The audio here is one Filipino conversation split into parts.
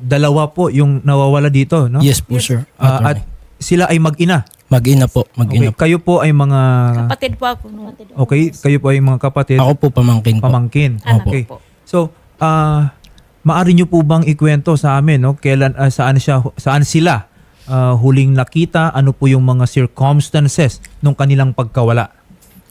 dalawa po yung nawawala dito, no? Yes po, sir. Ah, at Attorney. sila ay mag-ina. mag-ina po, Okay. mag-ina po. Kayo po ay mga Kapatid po ako. No? Okay, kayo po ay mga kapatid, Ako po pamangkin po. pamangkin. Anak Okay. po. So, ah maari niyo po bang ikwento sa amin, no? Kailan ah, saan siya saan sila ah, huling nakita? Ano po yung mga circumstances nung kanilang pagkawala?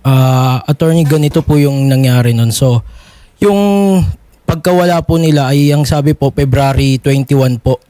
Ah, attorney, ganito po yung nangyari nun. So, yung pagkawala po nila ay ang sabi po February 21 po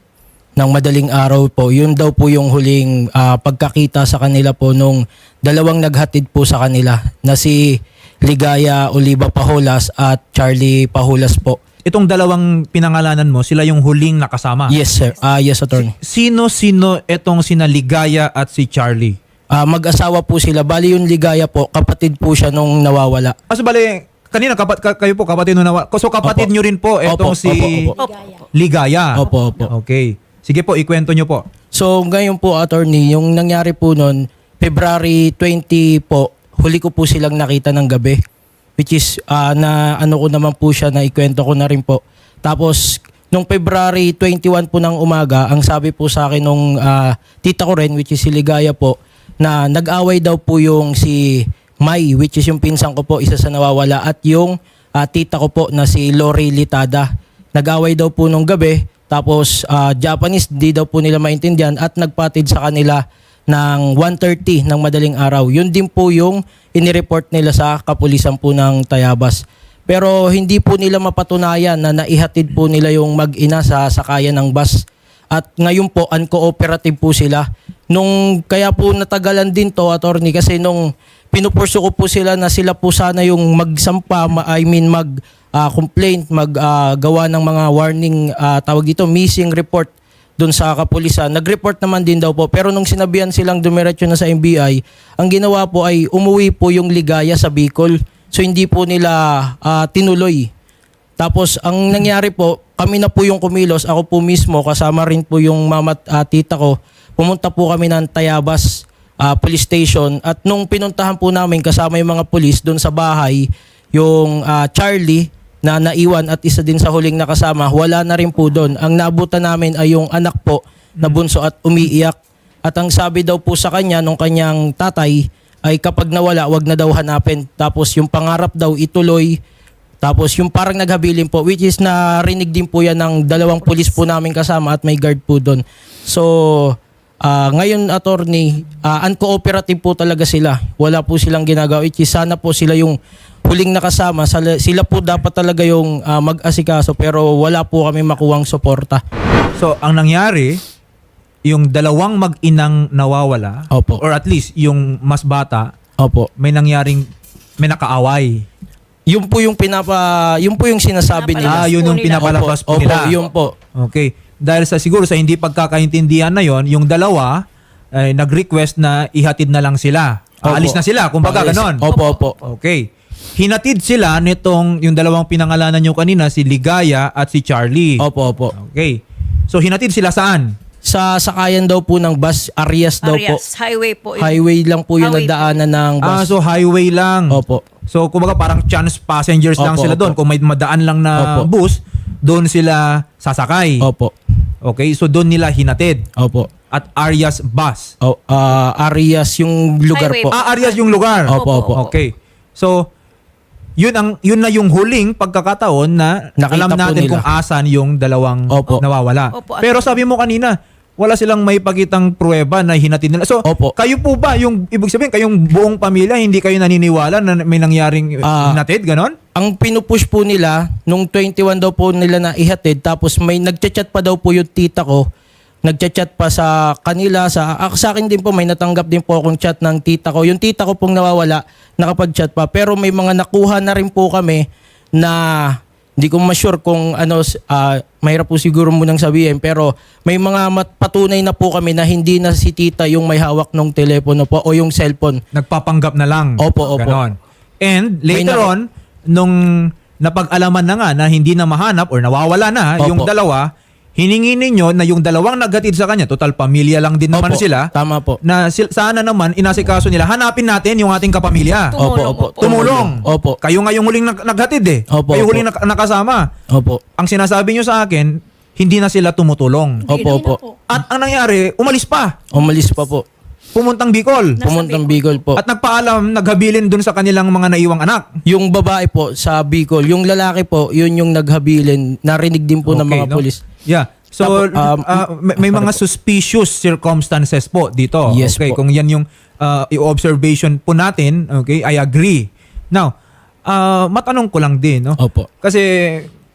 ng madaling araw po. Yun daw po yung huling ah, pagkakita sa kanila po nung dalawang naghatid po sa kanila na si Ligaya Oliva Paholas at Charlie Paholas po. Itong dalawang pinangalanan mo, sila yung huling nakasama. Yes, sir. Ah, yes, attorney. Sino-sino itong sina Ligaya at si Charlie? Ah, mag-asawa po sila. Bali yung Ligaya po, kapatid po siya nung nawawala. So bali, kanina kapat, ka- kayo po kapatid nung nawa. So kapatid Opo. nyo rin po itong Opo, si Opo. opo. Ligaya. Opo, opo. Okay. Sige po, ikwento nyo po. So ngayon po attorney, yung nangyari po noon, February 20 po, huli ko po silang nakita ng gabi. Which is ah, na ano ko naman po siya na ikwento ko na rin po. Tapos nung February 21 po ng umaga, ang sabi po sa akin nung ah, tita ko rin which is si Ligaya po na nag-away daw po yung si Mai which is yung pinsan ko po isa sa nawawala at yung ah, tita ko po na si Lori Litada. Nag-away daw po nung gabi tapos ah, Japanese di daw po nila maintindihan at nagpatid sa kanila ng 1.30 ng madaling araw. Yun din po yung inireport nila sa kapulisan po ng Tayabas. Pero hindi po nila mapatunayan na naihatid po nila yung mag-ina sa sakayan ng bus. At ngayon po, uncooperative po sila. Nung, kaya po natagalan din to, attorney, kasi nung pinupurso ko po sila na sila po sana yung magsampa, ma- I mean mag ah, complaint, maggawa ng mga warning, ah, tawag dito, missing report doon sa kapulisan. Nag-report naman din daw po. Pero nung sinabihan silang dumiretso na sa NBI, ang ginawa po ay umuwi po yung ligaya sa Bicol. So hindi po nila ah, tinuloy. Tapos ang nangyari po, kami na po yung kumilos. Ako po mismo, kasama rin po yung mama at ah, tita ko. Pumunta po kami ng Tayabas ah, Police Station. At nung pinuntahan po namin kasama yung mga pulis doon sa bahay, yung ah, Charlie na naiwan at isa din sa huling nakasama, wala na rin po doon. Ang nabutan namin ay yung anak po na bunso at umiiyak. At ang sabi daw po sa kanya nung kanyang tatay ay kapag nawala, wag na daw hanapin. Tapos yung pangarap daw ituloy. Tapos yung parang naghabilin po, which is narinig din po yan ng dalawang pulis po namin kasama at may guard po doon. So, ah, ngayon attorney, ah, uncooperative po talaga sila. Wala po silang ginagawa. Which is sana po sila yung huling nakasama. Sala- Sila po dapat talaga yung ah, mag-asikaso pero wala po kami makuwang suporta. So, ang nangyari, yung dalawang mag-inang nawawala, Opo. or at least yung mas bata, Opo. may nangyaring, may nakaaway. Yun po yung pinapa, yun po yung sinasabi Ah, nila. yun yung po nila. pinapalabas po Opo, nila. yun po. Okay. Dahil sa siguro sa hindi pagkakaintindihan na yon, yung dalawa ay nag-request na ihatid na lang sila. Opo. Aalis na sila, kumbaga Paalis. ganon. Opo, opo. Okay. Hinatid sila nitong yung dalawang pinangalanan nyo kanina, si Ligaya at si Charlie. Opo, opo. Okay. So hinatid sila saan? Sa sakayan daw po ng bus, Arias daw po. Arias, highway po. yun. Highway lang po yung Highway nadaanan ng bus. Ah, so highway lang. Opo. So kumbaga parang chance passengers lang Opo, sila opo. doon. Kung may madaan lang na Opo. bus, doon sila sasakay. Opo. Okay, so doon nila hinatid. Opo. At Arias Bus. O, ah, Arias yung lugar Highway po. po. Ah, Arias yung lugar. Opo, opo. Okay. So, yun ang yun na yung huling pagkakataon na Nakita alam po natin nila. kung asan yung dalawang Opo. nawawala. Opo. Pero sabi mo kanina, wala silang may pakitang pruweba na hinatid nila. So, Opo. kayo po ba, yung ibig sabihin, kayong buong pamilya, hindi kayo naniniwala na may nangyaring Ah. hinatid, ganon? Ang pinupush po nila, nung 21 daw po nila na ihatid, tapos may nagchat-chat pa daw po yung tita ko. Nagchat-chat pa sa kanila, sa, ah, sa akin din po, may natanggap din po akong chat ng tita ko. Yung tita ko pong nawawala, nakapag-chat pa. Pero may mga nakuha na rin po kami na hindi ko ma-sure kung ano, ah, mahirap po siguro munang sabihin, pero may mga patunay na po kami na hindi na si tita yung may hawak ng telepono po o yung cellphone. Nagpapanggap na lang. Opo, opo. Ganon. And later on, nung napag-alaman na nga na hindi na mahanap or nawawala na Opo. yung dalawa, hiningi ninyo na yung dalawang naghatid sa kanya, total pamilya lang din naman Opo, sila, Tama po. na sil- sana naman inasikaso nila, hanapin natin yung ating kapamilya. Tumulong Opo, opo. po. Tumulong. Opo. Kayo nga yung huling nag- naghatid eh. Opo, Kayo opo. huling nak- nakasama. Opo. Ang sinasabi nyo sa akin, hindi na sila tumutulong. Opo, opo. At ang nangyari, umalis pa. Umalis pa po. Pumuntang Bicol. Pumuntang Bicol po. At nagpaalam, naghabilin dun sa kanilang mga naiwang anak. Yung babae po sa Bicol, yung lalaki po, yun yung naghabilin. Narinig din po ng Okay, mga no? pulis. Yeah. So, Tapos, um, uh, may, may mga suspicious circumstances po dito. Yes okay, po. kung yan yung uh, i-observation po natin, okay, I agree. Now, uh, matanong ko lang din, no? Opo. Kasi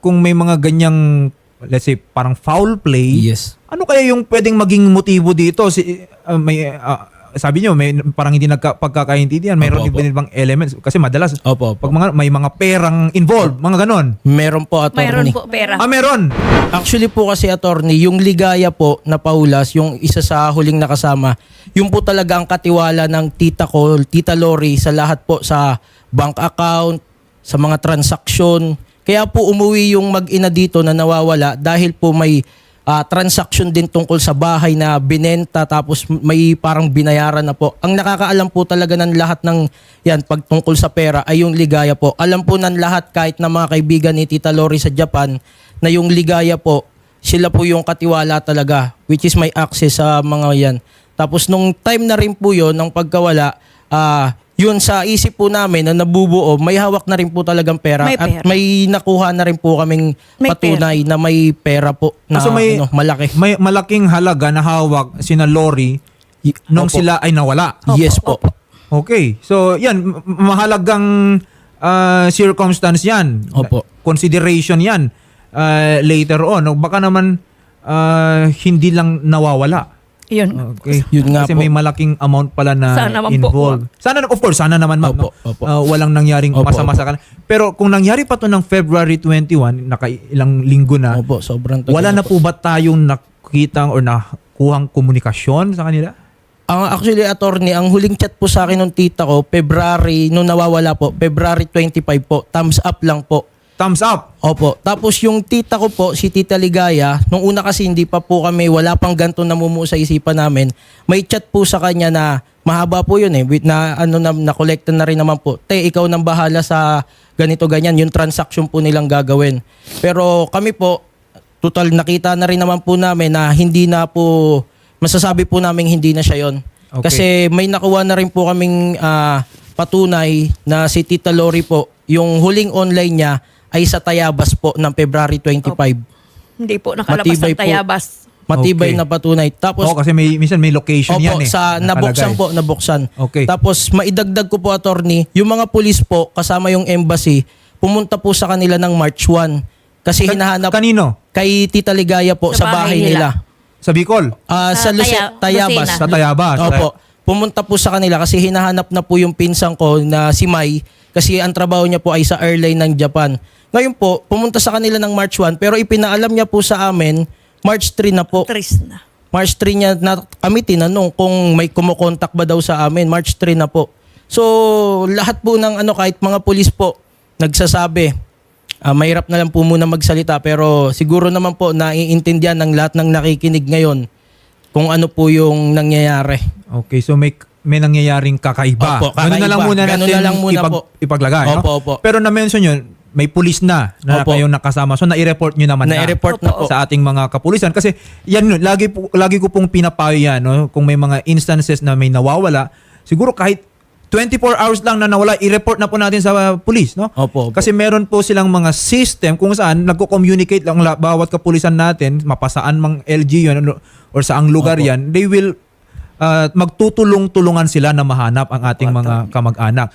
kung may mga ganyang let's say parang foul play, Yes. ano kaya yung pwedeng maging motibo dito? Si uh, may uh, sabi niyo may parang hindi nagpagkakaintindihan, mayroon Opo, din bang elements kasi madalas Opo, pag opo. mga may mga perang involved, mga ganon. Meron po, Mayroon attorney. po pera. Ah, meron. Actually po kasi attorney, yung ligaya po na paulas, yung isa sa huling nakasama, yung po talaga ang katiwala ng tita ko, tita Lori sa lahat po sa bank account, sa mga transaksyon. Kaya po umuwi yung mag-ina dito na nawawala dahil po may ah, transaction din tungkol sa bahay na binenta tapos may parang binayaran na po. Ang nakakaalam po talaga ng lahat ng yan pag tungkol sa pera ay yung ligaya po. Alam po ng lahat kahit na mga kaibigan ni Tita Lori sa Japan na yung ligaya po sila po yung katiwala talaga which is may access sa mga yan. Tapos nung time na rin po yon ng pagkawala, ah yun sa isip po namin na nabubuo, may hawak na rin po talagang pera, May at pera. may nakuha na rin po kaming May patunay na may pera po na so may, ano, malaki. may malaking halaga na hawak sina Lori Y- nung Opo. sila ay nawala. yes po. Okay. So, yan. mahalagang ah, circumstance yan. Opo. Consideration yan ah, later on. O Baka naman ah, hindi lang nawawala. Yun. Okay. Yun nga Kasi po. may malaking amount pala na Sana naman po. involved. Sana, of course, sana naman, ma'am. Opo, no? opo. Ah, walang nangyaring Opo, masama sa kanila. Pero kung nangyari pa to ng February 21, naka ilang linggo na, Opo, sobrang tagal wala na po. po ba tayong nakitang or nakuhang komunikasyon sa kanila? Ang actually attorney, ang huling chat po sa akin ng tita ko, February, nung nawawala po, February 25 po, thumbs up lang po. Thumbs up! Opo. Tapos yung tita ko po, si Tita Ligaya, nung una kasi hindi pa po kami, wala pang ganito namumuo sa isipan namin. May chat po sa kanya na mahaba po yun eh, with na ano na na-collecta na rin naman po. Te, ikaw nang bahala sa ganito ganyan, yung transaction po nilang gagawin. Pero kami po, total nakita na rin naman po namin na hindi na po, masasabi po namin hindi na siya yon. Okay. Kasi may nakuha na rin po kaming ah, patunay na si Tita Lori po, yung huling online niya ay sa Tayabas po ng February 25. Hindi po nakalabas Matibay ng po. tayabas. Matibay Okay. na patunay. Tapos Oo, kasi may, minsan may location Opo, yan eh. sa nabuksan nakalagay. po, nabuksan. Okay. Tapos maidagdag ko po attorney, yung mga pulis po kasama yung embassy, pumunta po sa kanila ng March 1 kasi Ka- hinahanap Kanino? kay Tita Ligaya po Sa sa, bahay, bahay nila. Sa Bicol? Ah, sa Sa Luce- Taya- Tayabas. Lucena. Sa Tayabas? Opo. Pumunta po sa kanila kasi hinahanap na po yung pinsan ko na si Mai kasi ang trabaho niya po ay sa airline ng Japan. Ngayon po, pumunta sa kanila ng March 1 pero ipinaalam niya po sa amin March 3 na po. Tris na. March 3 niya na kami tinanong kung may kumokontak ba daw sa amin. March 3 na po. So, lahat po ng ano kahit mga pulis po nagsasabi, ah, mahirap na lang po muna magsalita pero siguro naman po naiintindihan ng lahat ng nakikinig ngayon kung ano po yung nangyayari. Okay, so may may nangyayaring kakaiba. Opo, Ganun na lang kakaiba. muna Ganun natin na lang muna po. ipaglagay. no? Opo, opo. Pero na-mention yun, may pulis na na Opo. kayong nakasama. So na-report nyo naman na. Na-report na po. sa ating mga kapulisan kasi yan yun, lagi po, lagi ko pong pinapayo yan no kung may mga instances na may nawawala siguro kahit 24 hours lang na nawala i-report na po natin sa uh, police no Opo, opo. kasi meron po silang mga system kung saan nagko-communicate lang la- bawat kapulisan natin mapasaan mang LG yun ano, or saang lugar Opo. yan they will uh, magtutulong-tulungan sila na mahanap ang ating mga kamag-anak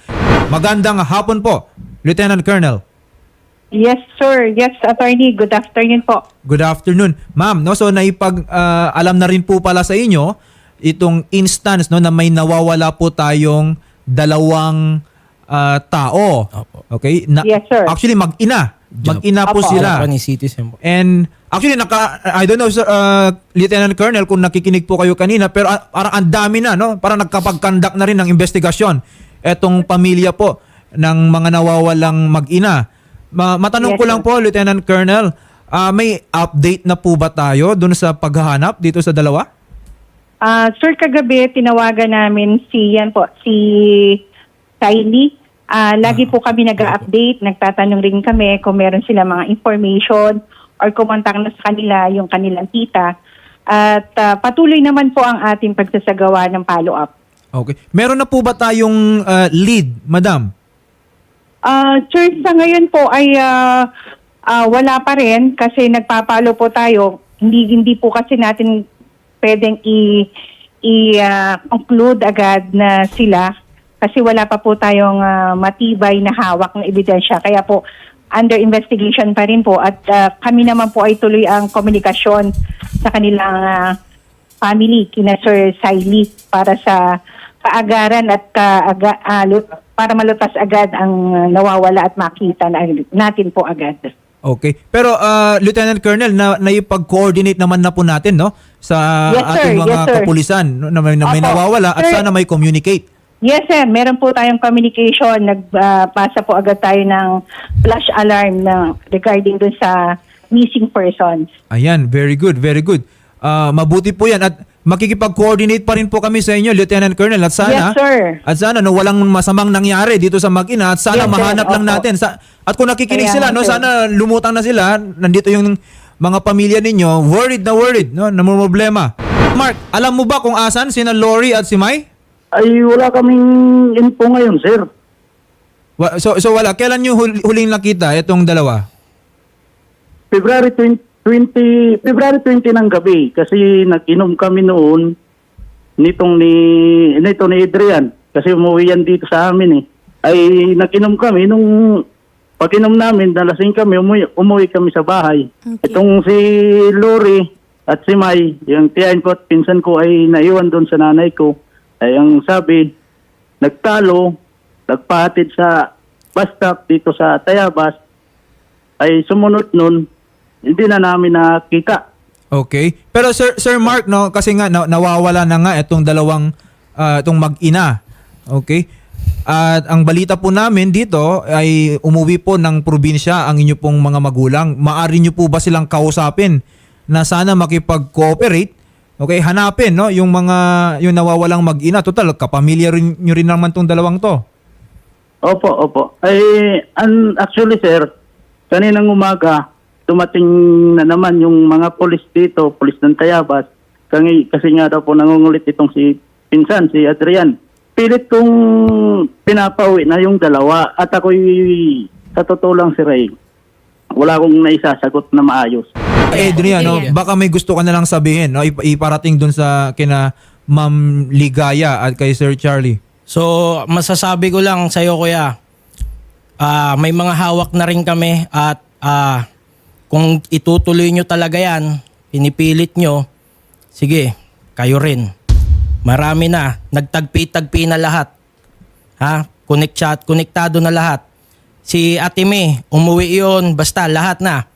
magandang hapon po Lieutenant Colonel Yes, sir. Yes, attorney. Good afternoon po. Good afternoon. Ma'am, no so naipag ah, alam na rin po pala sa inyo itong instance no na may nawawala po tayong dalawang ah, tao. Opo. Okay? Na, Yes, sir. Actually mag-ina. Mag-ina po Opo. sila. Japanese citizen po. And actually naka I don't know sir, uh, Lieutenant Colonel kung nakikinig po kayo kanina pero ah, parang ang dami na no parang nagkapag-conduct na rin ng investigasyon etong pamilya po ng mga nawawalang mag-ina. Ma- matanong Yes, ko lang sir. po Lieutenant Colonel, ah, may update na po ba tayo dun sa paghahanap dito sa dalawa? Ah, sir, kagabi tinawagan namin si yan po, si Kylie. Ah, lagi po kami nag-update, nagtatanong rin kami kung meron sila mga information or kumontang na sa kanila yung kanilang tita. At ah, patuloy naman po ang ating pagsasagawa ng follow-up. Okay. Meron na po ba tayong uh, lead, madam? Ah, church sa ngayon po ay ah, ah, wala pa rin kasi nagpapalo po tayo. Hindi hindi po kasi natin pwedeng i i ah, conclude agad na sila kasi wala pa po tayong ah, matibay na hawak na ebidensya. Kaya po under investigation pa rin po at ah, kami naman po ay tuloy ang komunikasyon sa kanilang ah, family kina Sir Siley para sa kaagaran at kaaga, ah, lut- para malutas agad ang ah, nawawala at makita na, natin po agad. Okay. Pero uh, Lieutenant Colonel, na naipag-coordinate naman na po natin no sa Yes, sir. ating mga Yes, sir. kapulisan no, na may, na may Opo. nawawala at Sir. sana may communicate. Yes sir, meron po tayong communication. Nagpasa po agad tayo ng flash alarm na regarding dun sa missing persons. Ayan, very good, very good. Ah, mabuti po 'yan at makikipag-coordinate pa rin po kami sa inyo, Lieutenant Colonel. At sana Yes, sir. At sana no walang masamang nangyari dito sa Mag-ina at sana Yes, sir. mahanap lang Opo. natin sa at kung nakikinig Kaya sila no sir. sana lumutang na sila, nandito yung mga pamilya ninyo, worried na worried, no, namumroblema. Mark, alam mo ba kung asan sina Lori at si Mai? Ay wala kaming info ngayon, sir. Wa- So so wala, kailan hul- huling nakita itong dalawa? February 20, 20 February 20 ng gabi kasi nag-inom kami noon nitong ni nito ni Adrian kasi umuwi yan dito sa amin eh. Ay nag-inom kami nung pag-inom namin, nalasing kami, umuwi, umuwi kami sa bahay. Itong si Lori at si May, yung tiyahin ko at pinsan ko ay naiwan doon sa nanay ko. Ay ang sabi, nagtalo, nagpahatid sa bus stop dito sa Tayabas, ay sumunod nun, hindi na namin nakita. Okay. Pero Sir Sir Mark no kasi nga na- nawawala na nga itong dalawang ah, itong mag-ina. Okay? At ang balita po namin dito ay umuwi po ng probinsya ang inyo pong mga magulang. Maari nyo po ba silang kausapin na sana makipag-cooperate? Okay, hanapin no yung mga yung nawawalang mag-ina. Total kapamilya rin nyo rin naman tong dalawang to. Opo, opo. Ay, an, actually sir, kaninang umaga, dumating na naman yung mga polis dito, polis ng Tayabas, kasi, kasi nga daw po nangungulit itong si Pinsan, si Adrian. Pilit kong pinapauwi na yung dalawa at ako'y sa totoo lang si Ray. Wala akong naisasagot na maayos. Adrian, no, baka may gusto ka na lang sabihin, no, ip- iparating dun sa kina Ma'am Ligaya at kay Sir Charlie. So, masasabi ko lang sa iyo, kuya, ah, may mga hawak na rin kami at ah, kung itutuloy nyo talaga yan, pinipilit nyo, sige, kayo rin. Marami na, nagtagpi-tagpi na lahat. Ha? Connect chat, konektado na lahat. Si Ate May, umuwi yon basta lahat na.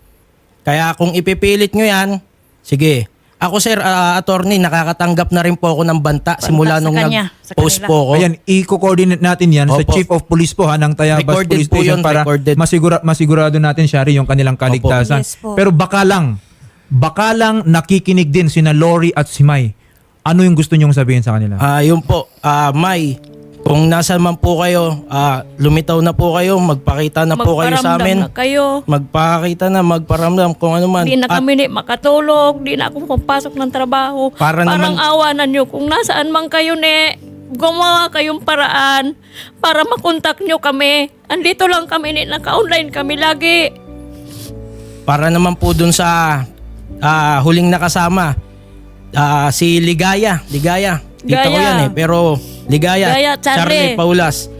Kaya kung ipipilit nyo yan, sige. Ako sir, ah, attorney, nakakatanggap na rin po ako ng banta, simula sa nung kanya, sa nag-post kanila. po ako. Ayan, i-coordinate natin yan sa Opo. Chief of Police po ha, ng Tayabas Recorded Police po Station yun, para recorded. masigura, masigurado natin, Shari, yung kanilang kaligtasan. Yes po. Pero baka lang, baka lang nakikinig din sina Lori at si Mai. Ano yung gusto nyong sabihin sa kanila? Ah, yun po. Ah, May, kung nasa man po kayo, ah, lumitaw na po kayo, magpakita na po kayo sa Magparamdam amin. na kayo. Magpakita na, magparamdam kung ano man. Di na At kami ni makatulog, di na ako pumasok ng trabaho. Para Parang naman- awanan nyo kung nasaan man kayo ni gumawa kayong paraan para makontak nyo kami. Andito lang kami ni, naka-online kami lagi. para naman po dun sa ah, huling nakasama, ah, si Ligaya. Ligaya. Tita ko Gaya. yan eh. Pero Ligaya, Gaya, Charlie. Paulas.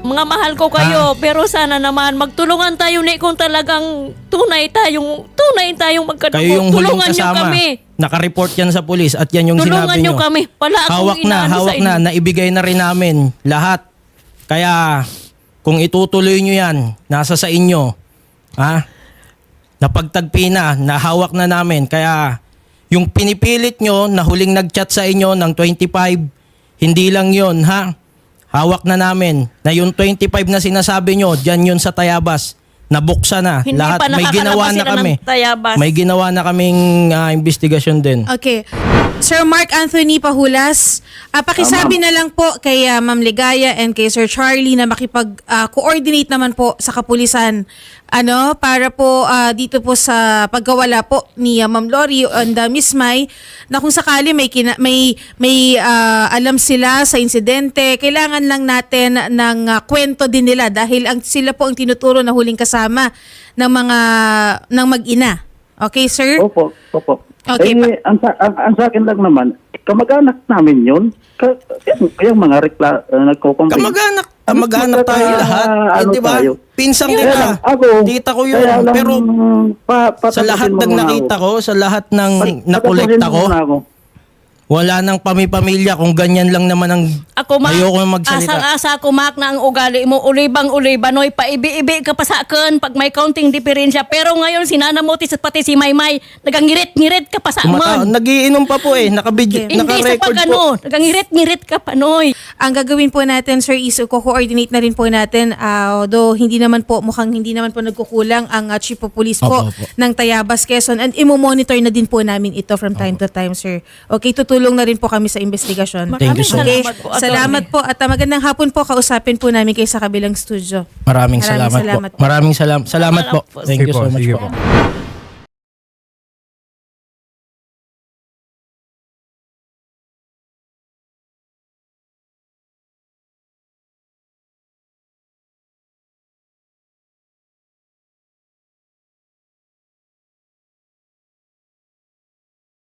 Mga mahal ko kayo, pero sana naman magtulungan tayo ni kung talagang tunay tayong tunay tayong magkadugo. Kayo yung huling Tulungan nyo kasama. kami. Naka-report yan sa pulis at yan yung Tulungan sinabi nyo nyo. kami. Wala akong hawak na, inaano sa hawak na. inyo. Naibigay na rin namin lahat. Kaya kung itutuloy nyo yan, nasa sa inyo. Ha? Napagtagpi na, nahawak na namin. Kaya yung pinipilit nyo na huling nag-chat sa inyo ng 25, hindi lang yon ha? Hawak na namin na yung 25 na sinasabi nyo, dyan yun sa Tayabas. Nabuksan na. Hindi lahat pa may ginawa na kami. Tayabas. May ginawa na kaming ah, investigasyon din. Okay. Sir Mark Anthony Pahulas, ah, pakisabi na lang po kay ah, Ma'am Ligaya and kay Sir Charlie na makipag-coordinate naman po sa kapulisan ano para po ah, dito po sa pagkawala po ni ah, Ma'am Lori and uh, Miss Mai na kung sakali may kina- may may ah, alam sila sa insidente kailangan lang natin ng ah, kwento din nila dahil ang sila po ang tinuturo na huling kasama ng mga ng mag-ina okay sir Opo, opo. Okay, eh, pa- ang, sa- ang, ang sa akin lang naman, kamag-anak namin yun. Ka, yung, yung mga rekla, uh, nagko-complain. Kamag-anak, Ano kamag-anak tayo lahat. Eh, ano di ba? tayo? Pinsang kita. lang, ako, Tita ko yun. kaya lang, Pero pa, sa lahat mo ng muna nakita ako. ko, sa lahat ng Pat- nakolekta patapusin mo ko, muna ako. Wala nang pamipamilya kung ganyan lang naman ang Ako, Mak, ayoko na magsalita. asang-asa ko, Mak, na ang ugali mo, ulibang-uliba, noy, paibi-ibi ka pa sa akin pag may counting diferensya. Pero ngayon, sinanamuti sa pati si Maymay, nagangirit-ngirit ka pa sa Kumata- amon. nagiinom pa po eh. Nakabidyo, Hindi sa naka-record pag po. ano, nagangirit-ngirit ka pa, noy. ang gagawin po natin sir is co-coordinate na rin po natin ah, although hindi naman po mukhang hindi naman po nagkukulang ang ah, chief of police po Opo, opo. ng Tayabas Quezon and imo-monitor na din po namin ito from time to time sir. Okay, tutulong na rin po kami sa investigasyon. Thank you so Okay, much. Salamat po, salamat po at ah, magandang hapon po kausapin po namin kayo sa kabilang studio. Maraming, Maraming salamat, salamat po. po. Maraming salam- salamat po. Salamat po. Thank you so po, much sige po. po.